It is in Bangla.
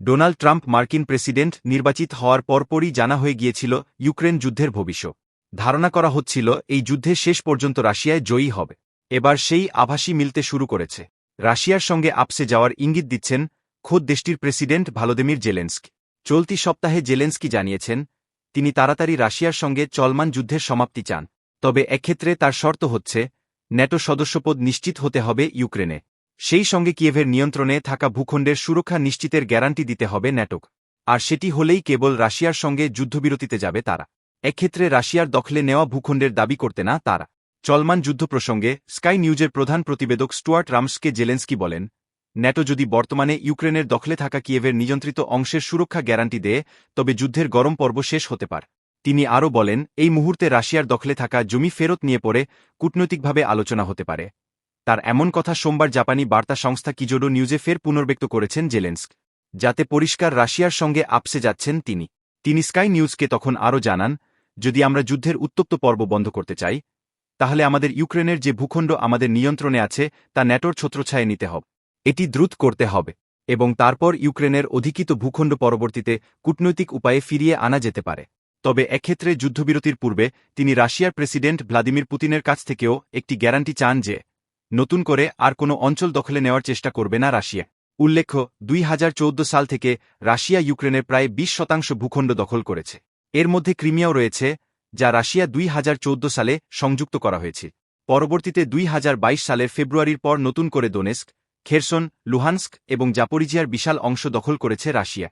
ডোনাল্ড ট্রাম্প মার্কিন প্রেসিডেন্ট নির্বাচিত হওয়ার পরপরই জানা হয়ে গিয়েছিল ইউক্রেন যুদ্ধের ভবিষ্যৎ। ধারণা করা হচ্ছিল, এই যুদ্ধে শেষ পর্যন্ত রাশিয়ায় জয়ী হবে। এবার সেই আভাসই মিলতে শুরু করেছে। রাশিয়ার সঙ্গে আপসে যাওয়ার ইঙ্গিত দিচ্ছেন খোদ দেশটির প্রেসিডেন্ট ভালোদেমির জেলেন্সকি। চলতি সপ্তাহে জেলেন্সকি জানিয়েছেন, তিনি তাড়াতাড়ি রাশিয়ার সঙ্গে চলমান যুদ্ধের সমাপ্তি চান। তবে এক্ষেত্রে তার শর্ত হচ্ছে, ন্যাটো সদস্যপদ নিশ্চিত হতে হবে ইউক্রেনে। সেই সঙ্গে কিয়েভের নিয়ন্ত্রণে থাকা ভূখণ্ডের সুরক্ষা নিশ্চিতের গ্যারান্টি দিতে হবে ন্যাটোক, আর সেটি হলেই কেবল রাশিয়ার সঙ্গে যুদ্ধবিরতিতে যাবে তারা। এক্ষেত্রে রাশিয়ার দখলে নেওয়া ভূখণ্ডের দাবি করতে না তারা। চলমান যুদ্ধ প্রসঙ্গে স্কাই নিউজের প্রধান প্রতিবেদক স্টুয়ার্ট রামসকে জেলেন্সকি বলেন, ন্যাটো যদি বর্তমানে ইউক্রেনের দখলে থাকা কিয়েভের নিয়ন্ত্রিত অংশের সুরক্ষা গ্যারান্টি দেয়, তবে যুদ্ধের গরম পর্ব শেষ হতে পারে। তিনি আরও বলেন, এই মুহূর্তে রাশিয়ার দখলে থাকা জমি ফেরত নিয়ে পড়ে, কূটনৈতিকভাবে আলোচনা হতে পারে। তার এমন কথা সোমবার জাপানি বার্তা সংস্থা কিজোডো নিউজে ফের পুনর্ব্যক্ত করেছেন জেলেন্সক, যাতে পরিষ্কার রাশিয়ার সঙ্গে আপসে যাচ্ছেন তিনি। তিনি স্কাই নিউজকে তখন আরও জানান, যদি আমরা যুদ্ধের উত্তপ্ত পর্ব বন্ধ করতে চাই, তাহলে আমাদের ইউক্রেনের যে ভূখণ্ড আমাদের নিয়ন্ত্রণে আছে, তা ন্যাটোর ছত্রছায়ে নিতে হবে। এটি দ্রুত করতে হবে এবং তারপর ইউক্রেনের অধিকৃত ভূখণ্ড পরবর্তীতে কূটনৈতিক উপায়ে ফিরিয়ে আনা যেতে পারে। তবে এক্ষেত্রে যুদ্ধবিরতির পূর্বে তিনি রাশিয়ার প্রেসিডেন্ট ভ্লাদিমির পুতিনের কাছ থেকেও একটি গ্যারান্টি চান যে নতুন করে আর কোনো অঞ্চল দখলে নেওয়ার চেষ্টা করবে না রাশিয়া। উল্লেখ্য, দুই হাজার চৌদ্দ সাল থেকে রাশিয়া ইউক্রেনের প্রায় ২০ শতাংশ ভূখণ্ড দখল করেছে। এর মধ্যে ক্রিমিয়াও রয়েছে, যা রাশিয়া দুই হাজার চৌদ্দ সালে সংযুক্ত করা হয়েছে। পরবর্তীতে দুই সালের ফেব্রুয়ারির পর নতুন করে দোনেস্ক, খেরসন, লুহান্স্ক এবং জাপরিজিয়ার বিশাল অংশ দখল করেছে রাশিয়া।